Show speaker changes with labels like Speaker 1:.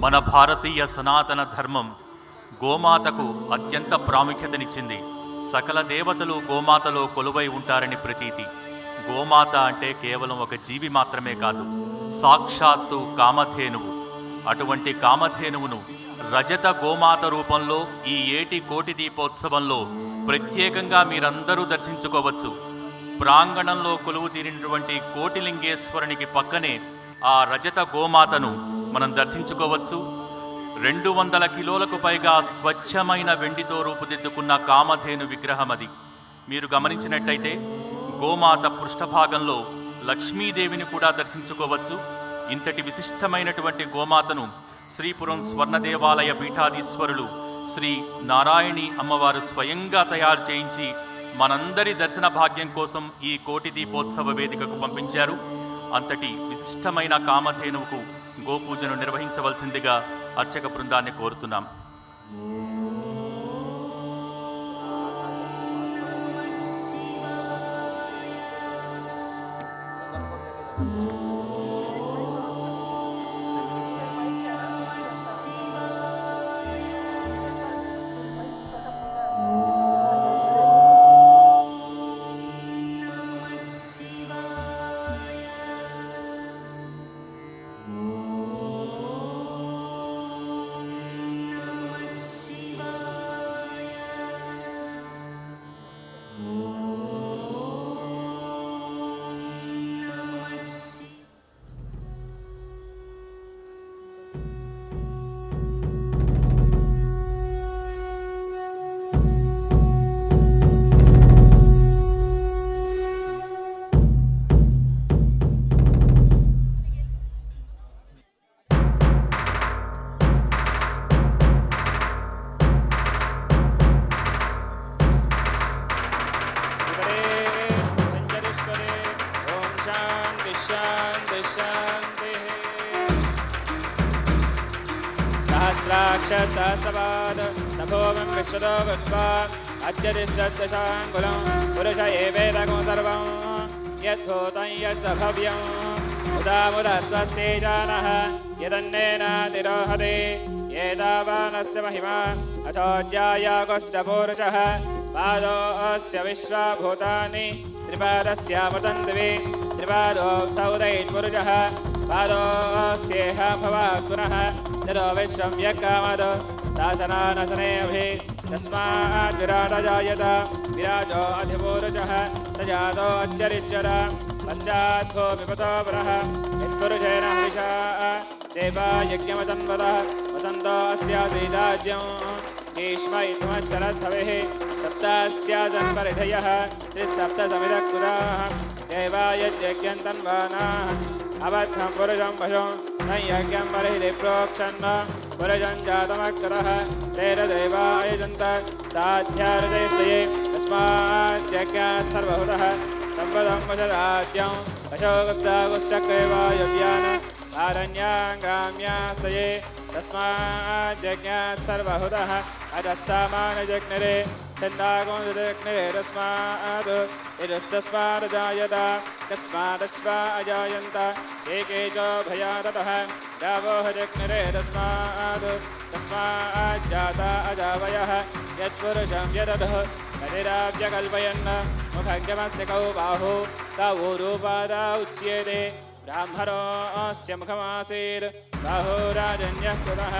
Speaker 1: మన భారతీయ సనాతన ధర్మం గోమాతకు అత్యంత ప్రాముఖ్యతనిచ్చింది. సకల దేవతలు గోమాతలో కొలువై ఉంటారని ప్రతీతి. గోమాత అంటే కేవలం ఒక జీవి మాత్రమే కాదు సాక్షాత్తు కామధేనువు. అటువంటి కామధేనువును రజత గోమాత రూపంలో ఈ ఏటి కోటి దీపోత్సవంలో ప్రత్యేకంగా మీరందరూ దర్శించుకోవచ్చు. ప్రాంగణంలో కొలువు తీరినటువంటి కోటిలింగేశ్వరునికి పక్కనే ఆ రజత గోమాతను మనం దర్శించుకోవచ్చు. రెండు వందల కిలోలకు పైగా స్వచ్ఛమైన వెండితో రూపుదిద్దుకున్న కామధేను విగ్రహం అది. మీరు గమనించినట్టయితే గోమాత పృష్ఠభాగంలో లక్ష్మీదేవిని కూడా దర్శించుకోవచ్చు. ఇంతటి విశిష్టమైనటువంటి గోమాతను శ్రీపురం స్వర్ణ దేవాలయ పీఠాధీశ్వరులు శ్రీ నారాయణి అమ్మవారు స్వయంగా తయారు చేయించి మనందరి దర్శన భాగ్యం కోసం ఈ కోటి దీపోత్సవ వేదికకు పంపించారు. అంతటి విశిష్టమైన కామధేనువుకు గోపూజను నిర్వహించవలసిందిగా అర్చక బృందాన్ని కోరుతున్నాం.
Speaker 2: ఇవరే सहस्राक्ष सहस्रपाद सभोगं विश्वतो भूत्वा अत्यतिष्ठद्दशाङ्कुलं पुरुष एवेदगुं सर्वं यद्भूतं यत्सभव्यम् उदामुदत्वस्तेजानः यदन्नेनातिरोहति एतावानस्य महिमा अथोज्यायागश्च पूरुषः। पादो अस्य विश्वा भूतानि त्रिपादस्यामृतन्दिवे त्रिपादोक्तौ दैत्पुरुषः। पादोऽस्येह भवात् पुनः यतो विश्वं यक्कामद शासनानशनेऽभि। तस्मात् विराटजायत। विराजो अत्यरिच्यत पश्चात् विपतो पुनः। यत्पुरुषेण हविषा। देवा वसन्तो अस्याद्रिराज्यम् ग्रीष्म शरद्धवेः सप्तास्याजन्मरिधयः त्रिसप्तसमिदकृताः देवायज्ञं तन्वानाः अबद्धं पुरुषं पशुं न यज्ञं बर्हिः प्रोक्षन्न। पुरुषं जातमक्रः तेरदेवायजन्त साध्यारुजयश्चये तस्माद्यज्ञात् सर्वहुतः सम्पदं वशराज्यं अशोकस्तागुश्चक्रवायव्यान् आरण्याङ्गाम्याश्रये तस्माज्जज्ञात् सर्वहुतः अजः सामानजज्ञरे छन्दागोजज्ञरे तस्मात् यजस्तस्मादजायत तस्मादश्वा अजायन्त एके च भया ततः गावोः जज्ञरे तस्मात् तस्माज्जाता अजावयः यत्पुरुषं यदधः बाहुराजन्यः पुनः